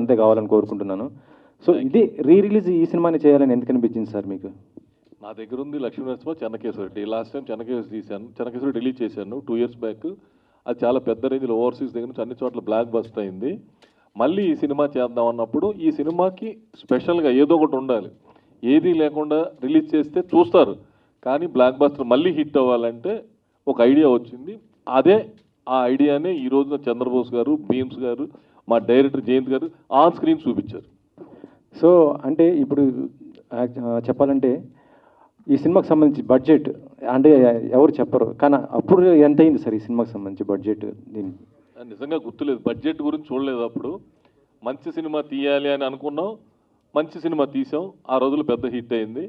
అంతే కావాలని కోరుకుంటున్నాను. సో ఇది రీ రిలీజ్ ఈ సినిమాని చేయాలని ఎందుకు అనిపించింది సార్ మీకు? నా దగ్గర ఉంది లక్ష్మీ నరసింహ చెన్నకేశ్వరి లాస్ట్ టైం చెన్నకేశ్వరి తీశాను. చెన్నకేశ్వరి రిలీజ్ చేశాను టూ ఇయర్స్ బ్యాక్. అది చాలా పెద్ద రేంజ్లో ఓవర్సీస్ దగ్గర నుంచి అన్ని చోట్ల బ్లాక్ బస్టర్ అయింది. మళ్ళీ ఈ సినిమా చేద్దాం అన్నప్పుడు ఈ సినిమాకి స్పెషల్గా ఏదో ఒకటి ఉండాలి. ఏది లేకుండా రిలీజ్ చేస్తే చూస్తారు. కానీ బ్లాక్ బస్టర్ మళ్ళీ హిట్ అవ్వాలంటే ఒక ఐడియా వచ్చింది. అదే ఆ ఐడియానే ఈ రోజున చంద్రబోస్ గారు భీమ్స్ గారు మా డైరెక్టర్ జయంత్ గారు ఆన్ స్క్రీన్ చూపించారు. సో అంటే ఇప్పుడు చెప్పాలంటే ఈ సినిమాకి సంబంధించి బడ్జెట్ అంటే ఎవరు చెప్పరు కానీ అప్పుడు ఎంత అయింది సార్ ఈ సినిమాకి సంబంధించి బడ్జెట్ దీని నిజంగా గుర్తులేదు. బడ్జెట్ గురించి చూడలేదు అప్పుడు. మంచి సినిమా తీయాలి అని అనుకున్నాం. మంచి సినిమా తీసాం. ఆ రోజులు పెద్ద హిట్ అయింది.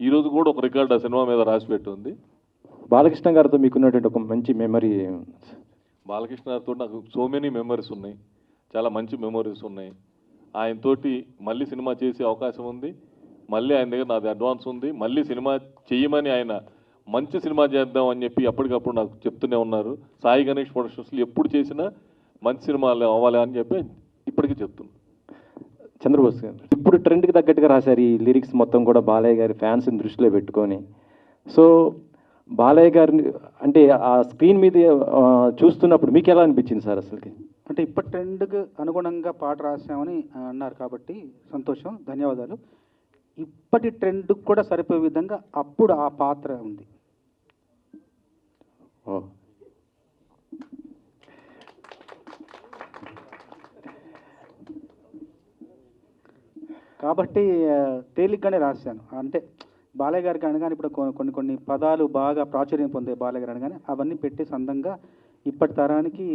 ఈ రోజు కూడా ఒక రికార్డ్ ఆ సినిమా మీద రాసి పెట్టి ఉంది బాలకృష్ణ గారితో మీకున్నటువంటి ఒక మంచి మెమరీ బాలకృష్ణ గారితో నాకు సో మెనీ మెమరీస్ ఉన్నాయి. చాలా మంచి మెమొరీస్ ఉన్నాయి. ఆయనతోటి మళ్ళీ సినిమా చేసే అవకాశం ఉంది. మళ్ళీ ఆయన దగ్గర నాది అడ్వాన్స్ ఉంది. మళ్ళీ సినిమా చేయమని ఆయన మంచి సినిమా చేద్దాం అని చెప్పి ఎప్పటికప్పుడు నాకు చెప్తూనే ఉన్నారు. సాయి గణేష్ ప్రొడక్షన్స్లో ఎప్పుడు చేసినా మంచి సినిమాలు అవ్వాలి అని చెప్పి ఇప్పటికీ చెప్తున్నాను చంద్రబోస్ గారు ఇప్పుడు ట్రెండ్కి తగ్గట్టుగా రాశారు. ఈ లిరిక్స్ మొత్తం కూడా బాలయ్య గారి ఫ్యాన్స్ని దృష్టిలో పెట్టుకొని. సో బాలయ్య గారిని అంటే ఆ స్క్రీన్ మీద చూస్తున్నప్పుడు మీకు ఎలా అనిపించింది సార్ అసలుకి? అంటే ఇప్పటి ట్రెండ్కి అనుగుణంగా పాట రాసామని అన్నారు కాబట్టి సంతోషం ధన్యవాదాలు. ఇప్పటి ట్రెండ్కి కూడా సరిపోయే విధంగా అప్పుడు ఆ పాత్ర ఉంది. కాబట్టి తేలిగ్గానే రాశాను. అంటే బాలయ్య గారికి అనగానే ఇప్పుడు కొన్ని కొన్ని పదాలు బాగా ప్రాచుర్యం పొందే బాలయ్య గారు అనగానే అవన్నీ పెట్టి సందంగా ఇప్పటి తరానికి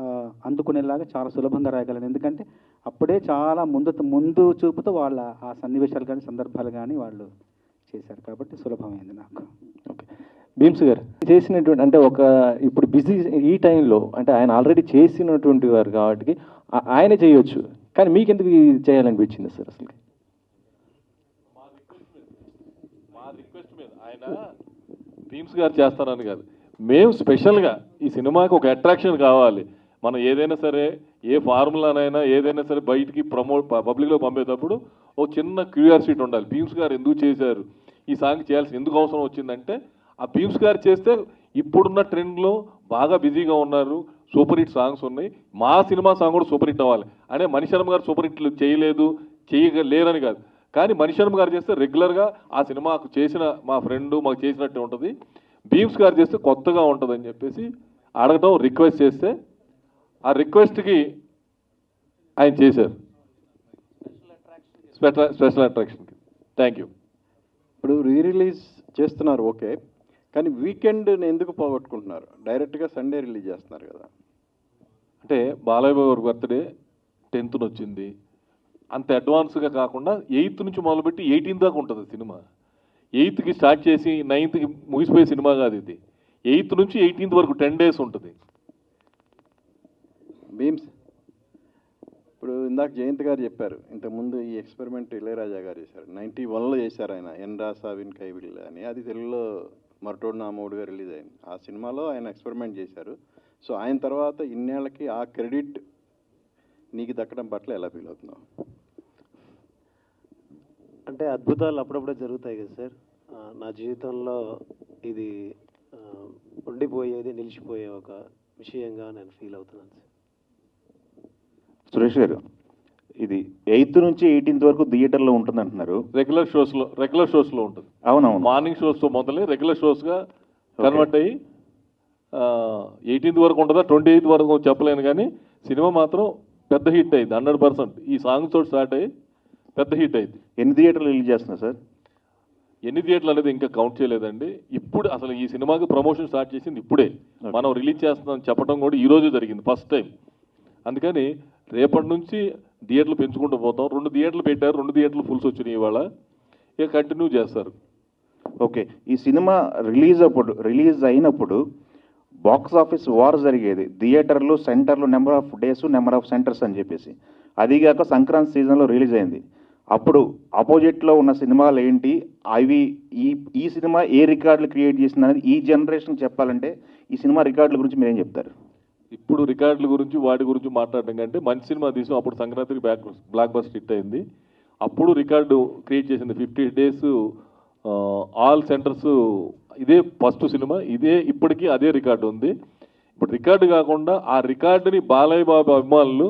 అందుకునేలాగా చాలా సులభంగా రాయగలను. ఎందుకంటే అప్పుడే చాలా ముందు ముందు చూపుతో వాళ్ళ ఆ సన్నివేశాలు కానీ సందర్భాలు కానీ వాళ్ళు చేశారు. కాబట్టి సులభమైంది నాకు. ఓకే. భీమ్స్ గారు చేసినటువంటి అంటే ఒక ఇప్పుడు బిజీ ఈ టైంలో అంటే ఆయన ఆల్రెడీ చేసినటువంటి వారు కాబట్టి ఆయనే చేయొచ్చు. కానీ మీకు ఎందుకు ఇది చేయాలనిపించింది సార్ అసలు మా రిక్వెస్ట్ మీద ఆయన భీమ్స్ గారు చేస్తారని కాదు. మేము స్పెషల్గా ఈ సినిమాకి ఒక అట్రాక్షన్ కావాలి. మనం ఏదైనా సరే ఏ ఫార్ములానైనా ఏదైనా సరే బయటికి ప్రమోట్ పబ్లిక్లో పంపేటప్పుడు ఓ చిన్న క్యూరియాసిటీ ఉండాలి. భీమ్స్ గారు ఎందుకు చేశారు? ఈ సాంగ్ చేయాల్సి ఎందుకు అవసరం వచ్చిందంటే ఆ భీమ్స్ గారు చేస్తే ఇప్పుడున్న ట్రెండ్లో బాగా బిజీగా ఉన్నారు. సూపర్ హిట్ సాంగ్స్ ఉన్నాయి. మా సినిమా సాంగ్ కూడా సూపర్ హిట్ అవ్వాలి. అంటే మణిశర్మ గారు సూపర్ హిట్లు చేయలేదు చేయలేరని కాదు. కానీ మణిశర్మ గారు చేస్తే రెగ్యులర్గా ఆ సినిమాకు చేసిన మా ఫ్రెండ్ మాకు చేసినట్టే ఉంటుంది. భీమ్స్ గారు చేస్తే కొత్తగా ఉంటుందని చెప్పేసి అడగటం రిక్వెస్ట్ చేస్తే ఆ రిక్వెస్ట్కి ఆయన చేశారు. స్పెషల్ స్పెషల్ అట్రాక్షన్కి థ్యాంక్ యూ ఇప్పుడు రీ రిలీజ్ చేస్తున్నారు ఓకే. కానీ వీకెండ్ ఎందుకు పోగొట్టుకుంటున్నారు? డైరెక్ట్గా సండే రిలీజ్ చేస్తున్నారు కదా. అంటే బాలయ్య గారి బర్త్డే టెన్త్న వచ్చింది అంత అడ్వాన్స్గా కాకుండా ఎయిత్ నుంచి మొదలుపెట్టి ఎయిటీన్త్ దాకా ఉంటుంది సినిమా. ఎయిత్కి స్టార్ట్ చేసి నైన్త్కి ముగిసిపోయే సినిమా కాదు ఇది. ఎయిత్ నుంచి ఎయిటీన్త్ వరకు టెన్ డేస్ ఉంటుంది. భీమ్స్. ఇప్పుడు ఇందాక జయంత్ గారు చెప్పారు ఇంతకుముందు ఈ ఎక్స్పెరిమెంట్ ఇళయరాజా గారు చేశారు. నైంటీ వన్లో చేశారు ఆయన ఎన్ రాసావిన్ కైవిల్ అని. అది తెలుగులో మరటోడు నా మూడుగా రిలీజ్ అయింది. ఆ సినిమాలో ఆయన ఎక్స్పెరిమెంట్ చేశారు. సో ఆయన తర్వాత ఇన్నేళ్ళకి ఆ క్రెడిట్ నీకు దక్కడం పట్ల ఎలా ఫీల్ అవుతున్నావు? అంటే అద్భుతాలు అప్పుడప్పుడే జరుగుతాయి కదా సార్. నా జీవితంలో ఇది ఉండిపోయేది నిలిచిపోయే ఒక విషయంగా నేను ఫీల్ అవుతున్నాను సార్ సురేష్ గారు ఇది ఎయిత్ నుంచి ఎయిటీన్త్ వరకు థియేటర్లో ఉంటుంది అంటున్నారు రెగ్యులర్ షోస్లో రెగ్యులర్ షోస్లో ఉంటుంది. అవునవును. మార్నింగ్ షోస్తో మొదలై రెగ్యులర్ షోస్గా కన్వర్ట్ అయ్యి ఎయిటీన్త్ వరకు ఉంటుందా? ట్వంటీ ఎయిత్ వరకు చెప్పలేను కానీ సినిమా మాత్రం పెద్ద హిట్ అయింది హండ్రెడ్ పర్సెంట్. ఈ సాంగ్ తోటి స్టార్ట్ అయ్యి పెద్ద హిట్ అయింది. ఎన్ని థియేటర్లు రిలీజ్ చేస్తున్నారు సార్? ఎన్ని థియేటర్లు అనేది ఇంకా కౌంట్ చేయలేదండి. ఇప్పుడు అసలు ఈ సినిమాకి ప్రమోషన్ స్టార్ట్ చేసింది ఇప్పుడే. మనం రిలీజ్ చేస్తున్నాం చెప్పడం కూడా ఈ రోజు జరిగింది ఫస్ట్ టైం అందుకని రేపటి నుంచి థియేటర్లు పెంచుకుంటూ పోతాం. రెండు థియేటర్లు పెట్టారు. రెండు థియేటర్లు ఫుల్స్ వచ్చినాయి ఇవాళ. ఇక కంటిన్యూ చేస్తారు. ఓకే. ఈ సినిమా రిలీజ్ అప్పుడు రిలీజ్ అయినప్పుడు బాక్స్ ఆఫీస్ వార్ జరిగేది. థియేటర్లు సెంటర్లు number of days number of centres అని చెప్పేసి. అదిగాక సంక్రాంతి సీజన్లో రిలీజ్ అయింది. అప్పుడు ఆపోజిట్లో ఉన్న సినిమాలు ఏంటి? అవి ఈ ఈ సినిమా ఏ రికార్డులు క్రియేట్ చేసింది అనేది ఈ జనరేషన్ చెప్పాలంటే ఈ సినిమా రికార్డుల గురించి మీరేం చెప్తారు? ఇప్పుడు రికార్డుల గురించి వాటి గురించి మాట్లాడడం కంటే మంచి సినిమా తీసాం అప్పుడు సంక్రాంతికి బ్యాక్ బ్లాక్ బస్ట్ హిట్ అయింది. అప్పుడు రికార్డు క్రియేట్ చేసింది ఫిఫ్టీ డేస్ ఆల్ సెంటర్స్ ఇదే ఫస్ట్ సినిమా ఇదే ఇప్పటికీ అదే రికార్డు ఉంది. ఇప్పుడు రికార్డు కాకుండా ఆ రికార్డుని బాలయ్య బాబు అభిమానులు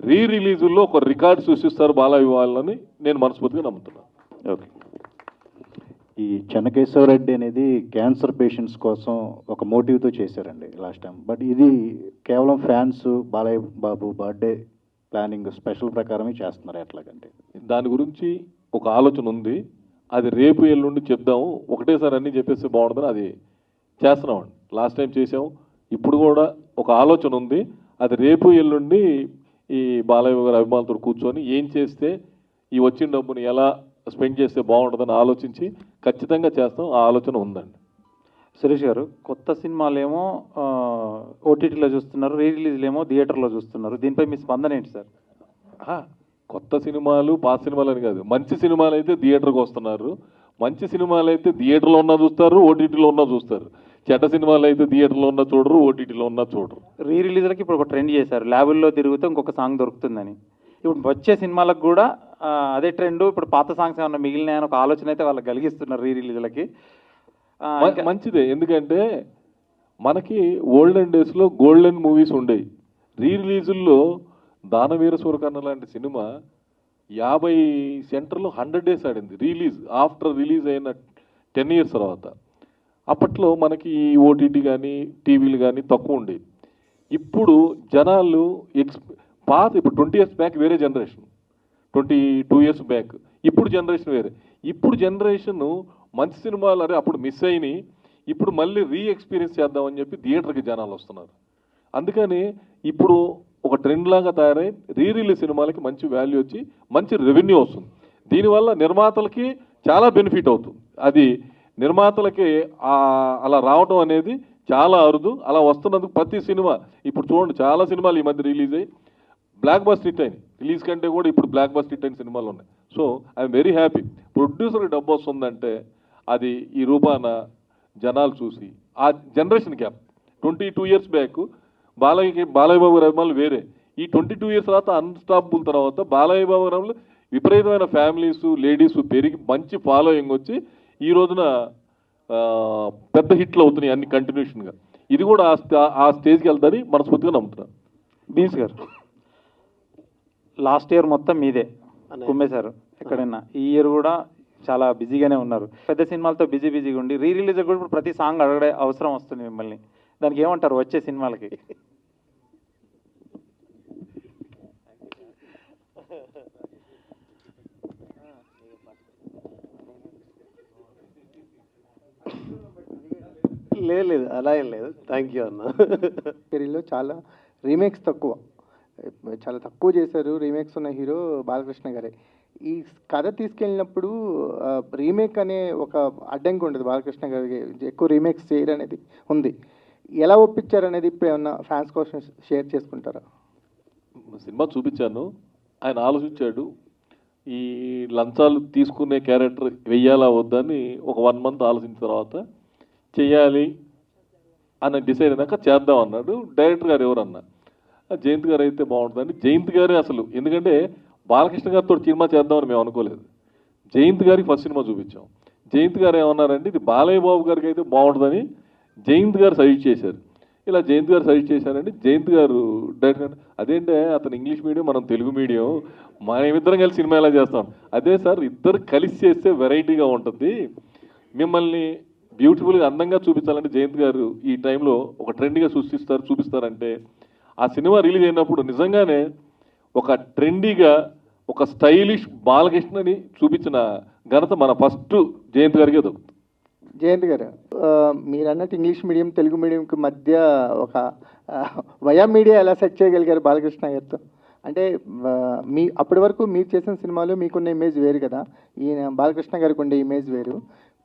రీ రిలీజుల్లో ఒక రికార్డు సృష్టిస్తారు బాలయ్య వాళ్ళని నేను మనస్ఫూర్తిగా నమ్ముతున్నాను. ఓకే ఈ చెన్నకేశ్వరరెడ్డి అనేది క్యాన్సర్ పేషెంట్స్ కోసం ఒక మోటివ్తో చేశారండి లాస్ట్ టైం. బట్ ఇది కేవలం fans Balayya Babu birthday planning special ప్రకారమే చేస్తున్నారు ఎట్లాగంటే. దాని గురించి ఒక ఆలోచన ఉంది. అది రేపు ఎల్లుండి చెప్దాము ఒకటేసారి అన్నీ చెప్పేస్తే బాగుంటుందని అది చేస్తున్నామండి. లాస్ట్ టైం చేసాము ఇప్పుడు కూడా ఒక ఆలోచన ఉంది. అది రేపు ఎల్లుండి ఈ బాలయ్య గారి అభిమానులతో కూర్చొని ఏం చేస్తే ఈ వచ్చిన డబ్బుని ఎలా స్పెండ్ చేస్తే బాగుంటుందని ఆలోచించి ఖచ్చితంగా చేస్తాం. ఆ ఆలోచన ఉందండి. సురేష్ గారు కొత్త సినిమాలేమో ఓటీటీలో చూస్తున్నారు రీ రిలీజ్లేమో థియేటర్లో చూస్తున్నారు. దీనిపై మీ స్పందన ఏంటి సార్? కొత్త సినిమాలు పాత సినిమాలు అని కాదు. మంచి సినిమాలు అయితే థియేటర్కి వస్తున్నారు. మంచి సినిమాలు అయితే థియేటర్లో ఉన్నా చూస్తారు ఓటీటీలో ఉన్నా చూస్తారు. చెడ్డ సినిమాలు అయితే థియేటర్లో ఉన్నా చూడరు ఓటీటీలో ఉన్నా చూడరు. రీ రిలీజ్లకి ఇప్పుడు ఒక ట్రెండ్ చేశారు. ల్యాబుల్లో తిరుగుతూ ఇంకొక సాంగ్ దొరుకుతుందని. ఇప్పుడు వచ్చే సినిమాలకు కూడా అదే ట్రెండ్ ఇప్పుడు పాత సాంగ్స్ ఏమన్నా మిగిలినాయని ఒక ఆలోచన అయితే వాళ్ళకి కలిగిస్తున్నారు రీ రిలీజ్లకి మంచిదే. ఎందుకంటే మనకి ఓల్డెన్ డేస్లో గోల్డెన్ మూవీస్ ఉండేవి రీ రిలీజుల్లో దానవీర సూరకర్ణ లాంటి సినిమా యాభై సెంటర్లో హండ్రెడ్ డేస్ ఆడింది. రిలీజ్ ఆఫ్టర్ రిలీజ్ అయిన టెన్ ఇయర్స్ తర్వాత. అప్పట్లో మనకి ఈ ఓటీటీ కానీ టీవీలు కానీ తక్కువ ఉండేవి. ఇప్పుడు జనాలు ఎక్స్ పాత ఇప్పుడు ట్వంటీ ఇయర్స్ బ్యాక్ వేరే generation twenty two years back. ఇప్పుడు జనరేషన్ వేరే. ఇప్పుడు జనరేషన్ మంచి సినిమాలు అరే అప్పుడు మిస్ అయినాయి. ఇప్పుడు మళ్ళీ రీ ఎక్స్పీరియన్స్ చేద్దామని చెప్పి థియేటర్కి జనాలు వస్తున్నారు. అందుకని ఇప్పుడు ఒక ట్రెండ్ లాగా తయారై రీ రిలీజ్ సినిమాలకి మంచి వాల్యూ వచ్చి మంచి రెవెన్యూ వస్తుంది. దీనివల్ల నిర్మాతలకి చాలా బెనిఫిట్ అవుతుంది. అది నిర్మాతలకి అలా రావడం అనేది చాలా అరుదు. అలా వస్తున్నందుకు ప్రతి సినిమా ఇప్పుడు చూడండి చాలా సినిమాలు ఈ మధ్య రిలీజ్ అయ్యి బ్లాక్ బస్ హిట్ అయినాయి. రిలీజ్ కంటే కూడా ఇప్పుడు బ్లాక్ బస్ట్ హిట్ అయిన సినిమాలు ఉన్నాయి. So I'm very happy. ప్రొడ్యూసర్కి డబ్బు వస్తుందంటే అది ఈ రూపాన జనాలు చూసి ఆ generation gap. Twenty two years back బాలయ్యకి Balayya Babu అభిమానులు వేరే. ఈ ట్వంటీ టూ ఇయర్స్ తర్వాత అన్స్టాపుల్ తర్వాత బాలయ్య బాబు రాములు విపరీతమైన ఫ్యామిలీస్ లేడీస్ పెరిగి మంచి ఫాలోయింగ్ వచ్చి ఈ రోజున పెద్ద హిట్లు అవుతున్నాయి అన్ని కంటిన్యూషన్గా ఇది కూడా ఆ ఆ స్టేజ్కి వెళ్తారని మనస్ఫూర్తిగా నమ్ముతున్నాను. బీన్స్ గారు. లాస్ట్ ఇయర్ మొత్తం మీదే. కుమ్మేశారు ఎక్కడైనా. ఈ ఇయర్ కూడా చాలా బిజీగానే ఉన్నారు. పెద్ద సినిమాలతో బిజీ బిజీగా ఉండి రీ రిలీజ్ కూడా ఇప్పుడు ప్రతి సాంగ్ అడగడే అవసరం వస్తుంది మిమ్మల్ని. దానికి ఏమంటారు వచ్చే సినిమాలకి? లేదు లేదు అలా ఏం లేదు. థ్యాంక్ యూ అన్న. కెరీర్లో చాలా రీమేక్స్ తక్కువ. చాలా తక్కువ చేశారు. రీమేక్స్ ఉన్న హీరో బాలకృష్ణ గారే. ఈ కథ తీసుకెళ్ళినప్పుడు రీమేక్ అనే ఒక అడ్డంకి ఉండదు బాలకృష్ణ గారికి. ఎక్కువ రీమేక్స్ చేయరనేది ఉంది. ఎలా ఒప్పించారు అనేది ఇప్పుడు ఏమన్నా ఫ్యాన్స్ కోసం షేర్ చేసుకుంటారా? సినిమా చూపించాను. ఆయన ఆలోచించాడు ఈ లంచాలు తీసుకునే క్యారెక్టర్ వెయ్యాలా వద్దని ఒక వన్ మంత్ ఆలోచించిన తర్వాత చెయ్యాలి అని డిసైడ్ అయినాక చేద్దాం అన్నాడు. డైరెక్టర్ గారు ఎవరన్నా? జయంత్ గారు అయితే బాగుంటుందని జయంత్ గారే అసలు. ఎందుకంటే బాలకృష్ణ గారితో సినిమా చేద్దామని మేము అనుకోలేదు. జయంత్ గారికి ఫస్ట్ సినిమా చూపించాం. జయంత్ గారు ఏమన్నారంటే ఇది బాలయ్య బాబు గారికి అయితే బాగుంటుందని జయంత్ గారు సజెస్ట్ చేశారు. ఇలా జయంత్ గారు సజెస్ట్ చేశారండి జయంత్ గారు డైరెక్టర్ అదేంటే అతను ఇంగ్లీష్ మీడియం మనం తెలుగు మీడియం మనమిద్దరం కలిసి సినిమా ఎలా చేస్తాం? అదే సార్ ఇద్దరు కలిసి చేస్తే వెరైటీగా ఉంటుంది. మిమ్మల్ని బ్యూటిఫుల్గా అందంగా చూపించాలంటే జయంత్ గారు ఈ టైంలో ఒక ట్రెండ్గా సృష్టిస్తారు చూపిస్తారంటే ఆ సినిమా రిలీజ్ అయినప్పుడు నిజంగానే ఒక ట్రెండీగా ఒక స్టైలిష్ బాలకృష్ణని చూపించిన ఘనత మన ఫస్ట్ జయంత్ గారికే దొరుకుతుంది. జయంత్ గారు మీరు అన్నట్టు ఇంగ్లీష్ మీడియం తెలుగు మీడియంకి మధ్య ఒక వయా మీడియా ఎలా సెట్ చేయగలిగారు బాలకృష్ణ గారితో? అంటే మీ అప్పటి వరకు మీరు చేసిన సినిమాలు మీకున్న ఇమేజ్ వేరు కదా. ఈయన బాలకృష్ణ గారికి ఉండే ఇమేజ్ వేరు.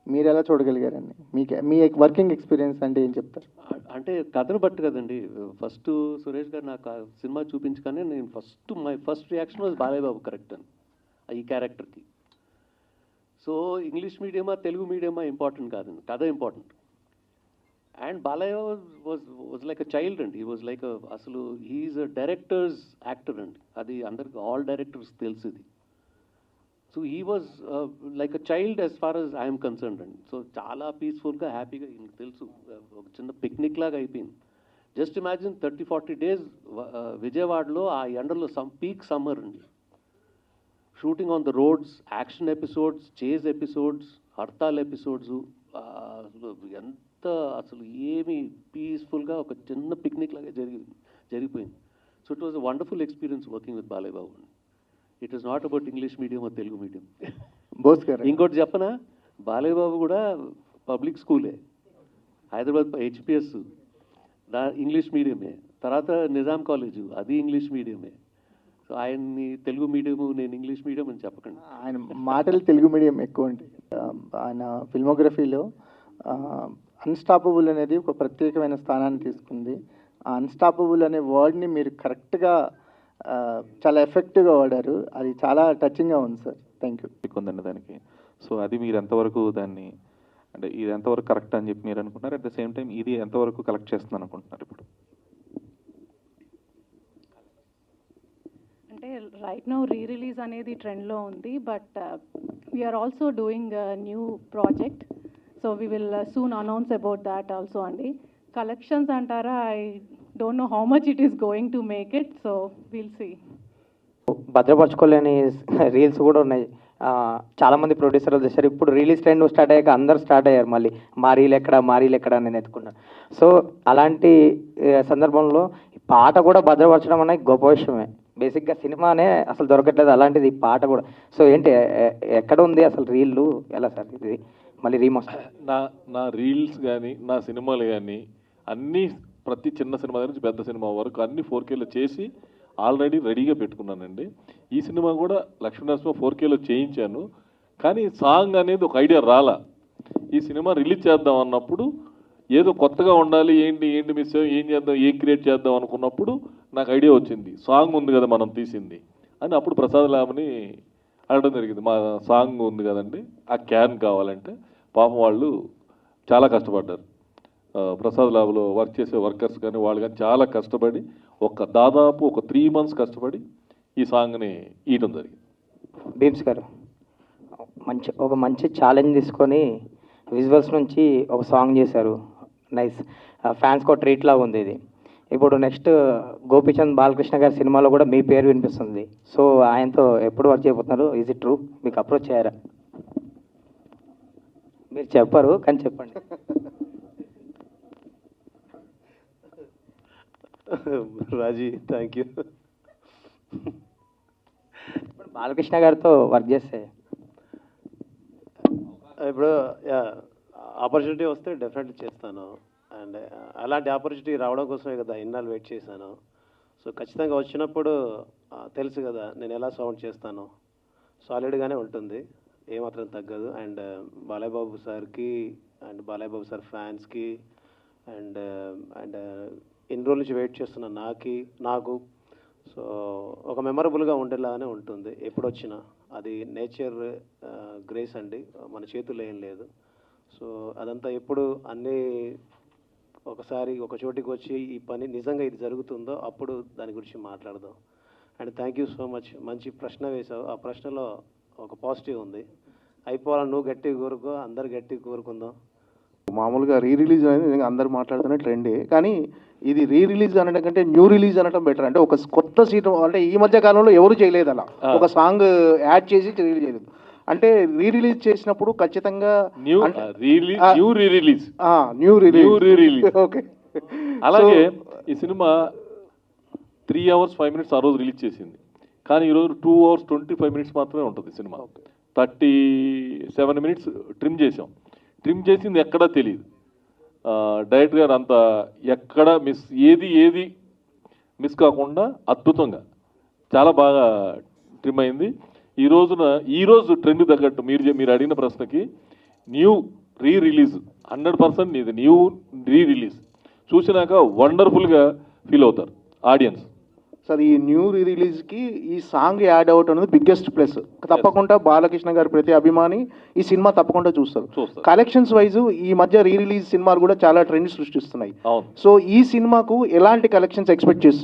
మీరు ఎలా చూడగలిగారండి? మీకు మీ వర్కింగ్ ఎక్స్పీరియన్స్ అంటే ఏం చెప్తారు? అంటే కథను బట్టి కదండి. ఫస్ట్ సురేష్ గారు నాకు సినిమా చూపించగానే నేను first my first reaction was Balayya Babu correct అని ఈ క్యారెక్టర్కి. సో ఇంగ్లీష్ మీడియమా తెలుగు మీడియమా ఇంపార్టెంట్ కాదండి కథ important. And Balayya was was like a child అండి. వాజ్ లైక్ అసలు he is a director's actor అండి. అది అందరికి ఆల్ డైరెక్టర్స్ తెలిసింది. So he was like a child as far as I'm concerned అండి సో చాలా పీస్ఫుల్గా హ్యాపీగా తెలుసు ఒక చిన్న పిక్నిక్ లాగా అయిపోయింది just imagine thirty forty days విజయవాడలో ఆ ఎండలో సమ్ పీక్ సమ్మర్ అండి shooting on the roads action episodes chase episodes hartal episodes ఎంత అసలు ఏమి పీస్ఫుల్గా ఒక చిన్న పిక్నిక్ లాగా జరిగి జరిగిపోయింది so it was a wonderful experience working with Balayya Babu it is not about English medium or Telugu medium Bose garu ఇంకోటి చెప్పనా? బాలయ్య బాబు కూడా పబ్లిక్ స్కూలే హైదరాబాద్ హెచ్పిఎస్ దా ఇంగ్లీష్ మీడియమే తర్వాత నిజాం కాలేజు అది ఇంగ్లీష్ మీడియమే సో ఆయన్ని తెలుగు మీడియము నేను ఇంగ్లీష్ మీడియం అని చెప్పకండి. ఆయన మాటలు తెలుగు మీడియం ఎక్కువ అండి ఆయన ఫిల్మోగ్రఫీలో అన్స్టాపబుల్ అనేది ఒక ప్రత్యేకమైన స్థానాన్ని తీసుకుంది. ఆ అన్స్టాపబుల్ అనే వర్డ్ని మీరు కరెక్ట్గా చాలా ఎఫెక్టివ్గా వాడారు. అది చాలా టచింగ్గా ఉంది సార్ థ్యాంక్ యూ ఉందండి దానికి. సో అది మీరు ఎంతవరకు దాన్ని అంటే ఇది ఎంతవరకు కరెక్ట్ అని చెప్పి మీరు అనుకుంటున్నారు? అట్ ద సేమ్ టైం ఇది ఎంతవరకు కలెక్ట్ చేస్తుంది అనుకుంటున్నారు ఇప్పుడు? అంటే రైట్ నౌ రీ రిలీజ్ అనేది ట్రెండ్లో ఉంది but we're also doing new project so we will soon announce about that also అండి కలెక్షన్స్ అంటారా? I don't know how much it is going to make it so will see భద్రపరచుకోలేని reels కూడా ఉన్నాయి. ఆ, చాలా మంది ప్రొడ్యూసర్లు చేశారు. ఇప్పుడు రిలీజ్ ట్రెండ్ స్టార్ట్ అయ్యాక అందరు స్టార్ట్ అయ్యారు మళ్ళీ. మా రీల్ ఎక్కడ మా రీల్ ఎక్కడ అని నేను ఎత్తుకున్నాను సో అలాంటి సందర్భంలో ఈ పాట కూడా భద్రపరచడం అనేది గొప్ప విషయమే. బేసిక్గా సినిమానే అసలు దొరకట్లేదు అలాంటిది ఈ పాట కూడా. సో ఏంటి ఎక్కడ ఉంది అసలు రీళ్ళు ఎలా సార్ ఇది? మళ్ళీ రీమోస్ట్ నా నా రీల్స్ కానీ నా సినిమాలు కానీ అన్నీ ప్రతి చిన్న సినిమా దగ్గర నుంచి పెద్ద సినిమా వరకు అన్ని ఫోర్ కేలో చేసి ఆల్రెడీ రెడీగా పెట్టుకున్నానండి. ఈ సినిమా కూడా లక్ష్మీనరసింహ ఫోర్ కేలో చేయించాను. కానీ సాంగ్ అనేది ఒక ఐడియా రాలా. ఈ సినిమా రిలీజ్ చేద్దాం అన్నప్పుడు ఏదో కొత్తగా ఉండాలి ఏంటి ఏంటి మిస్ ఏం చేద్దాం ఏం క్రియేట్ చేద్దాం అనుకున్నప్పుడు నాకు ఐడియా వచ్చింది. సాంగ్ ఉంది కదా మనం తీసింది అని అప్పుడు ప్రసాద్ లాభని అడగడం జరిగింది. మా సాంగ్ ఉంది కదండి ఆ క్యాన్ కావాలంటే. పాపం వాళ్ళు చాలా కష్టపడ్డారు. ప్రసాద్ ల్యాబ్లో వర్క్ చేసే వర్కర్స్ కానీ వాళ్ళు కానీ చాలా కష్టపడి ఒక దాదాపు ఒక త్రీ మంత్స్ కష్టపడి ఈ సాంగ్ని ఇయటం జరిగింది. బీమ్స్ గారు మంచి ఒక మంచి ఛాలెంజ్ తీసుకొని విజువల్స్ నుంచి ఒక సాంగ్ చేశారు. నైస్ ఫ్యాన్స్ కో ట్రీట్ లాగా ఉంది ఇది. ఇప్పుడు నెక్స్ట్ గోపీచంద్ బాలకృష్ణ గారి సినిమాలో కూడా మీ పేరు వినిపిస్తుంది. సో ఆయనతో ఎప్పుడు వర్క్ చేయబోతున్నారు? ఈజ్ ఇట్ ట్రూ మీకు అప్రోచ్ అయ్యారా? మీరు చెప్పరు కానీ చెప్పండి. రాజీ థ్యాంక్ యూ బాలకృష్ణ గారితో వర్క్ చేస్తే? ఇప్పుడు ఆపర్చునిటీ వస్తే డెఫినెట్లీ చేస్తాను. అండ్ అలాంటి ఆపర్చునిటీ రావడం కోసమే కదా ఇన్నాళ్ళు వెయిట్ చేశాను. సో ఖచ్చితంగా వచ్చినప్పుడు తెలుసు కదా నేను ఎలా సౌండ్ చేస్తాను. సాలిడ్గానే ఉంటుంది. ఏమాత్రం తగ్గదు. అండ్ బాలయ్య బాబు సార్కి అండ్ బాలయ్య బాబు సార్ ఫ్యాన్స్కి అండ్ అండ్ ఎన్ని రోజుల నుంచి వెయిట్ చేస్తున్న నాకి నాకు సో ఒక మెమరబుల్గా ఉండేలాగానే ఉంటుంది. ఎప్పుడొచ్చినా. అది నేచర్ గ్రేస్ అండి. మన చేతుల్లో ఏం లేదు. సో అదంతా ఎప్పుడు అన్నీ ఒకసారి ఒక చోటికి వచ్చి ఈ పని నిజంగా ఇది జరుగుతుందో అప్పుడు దాని గురించి మాట్లాడదాం. And thank you so much మంచి ప్రశ్న వేశావు. ఆ ప్రశ్నలో ఒక పాజిటివ్ ఉంది. అయిపోవాలని నువ్వు గట్టిగా కోరుకో అందరు గట్టిగా కోరుకుందాం. మామూలుగా రీ రిలీజ్ అనేది నిజంగా అందరు మాట్లాడుతున్న ట్రెండే కానీ ఇది రీ రిలీజ్ అనడం కంటే న్యూ రిలీజ్ అనడం బెటర్ అంటే ఒక కొత్త సీట్ అంటే ఈ మధ్య కాలంలో ఎవరు చేయలేదు అలా. ఒక సాంగ్ యాడ్ చేసి రిలీజ్ చేయలేదు. అంటే రీ రిలీజ్ చేసినప్పుడు ఖచ్చితంగా new re release new release okay అలాగే ఈ cinema three hours five minutes ఆ రోజు రిలీజ్ చేసింది. కానీ ఈరోజు two hours twenty five minutes మాత్రమే ఉంటుంది cinema. Thirty seven minutes trim చేసాం. ట్రిమ్ చేసింది ఎక్కడా తెలియదు డైరెక్టర్ గారు అంత ఎక్కడ మిస్ ఏది ఏది మిస్ కాకుండా అద్భుతంగా చాలా బాగా ట్రిమ్ అయింది. ఈ రోజున ఈరోజు ట్రెండ్ తగ్గట్టు మీరు మీరు అడిగిన ప్రశ్నకి new re release hundred percent ఇది న్యూ రీ రిలీజ్ చూసినాక వండర్ఫుల్గా ఫీల్ అవుతారు ఆడియన్స్ సార్ ఈ న్యూ రిలీజ్కి ఈ సాంగ్ యాడ్ అవుట్ అనేది బిగ్గెస్ట్ ప్లస్. తప్పకుండా బాలకృష్ణ గారి ప్రతి అభిమాని ఈ సినిమా తప్పకుండా చూస్తారు. కలెక్షన్స్ వైజ్ ఈ మధ్య రీ రిలీజ్ సినిమాలు కూడా చాలా ట్రెండ్ సృష్టిస్తున్నాయి. సో ఈ సినిమాకు ఎలాంటి కలెక్షన్స్ ఎక్స్పెక్ట్ చేస్తున్నారు?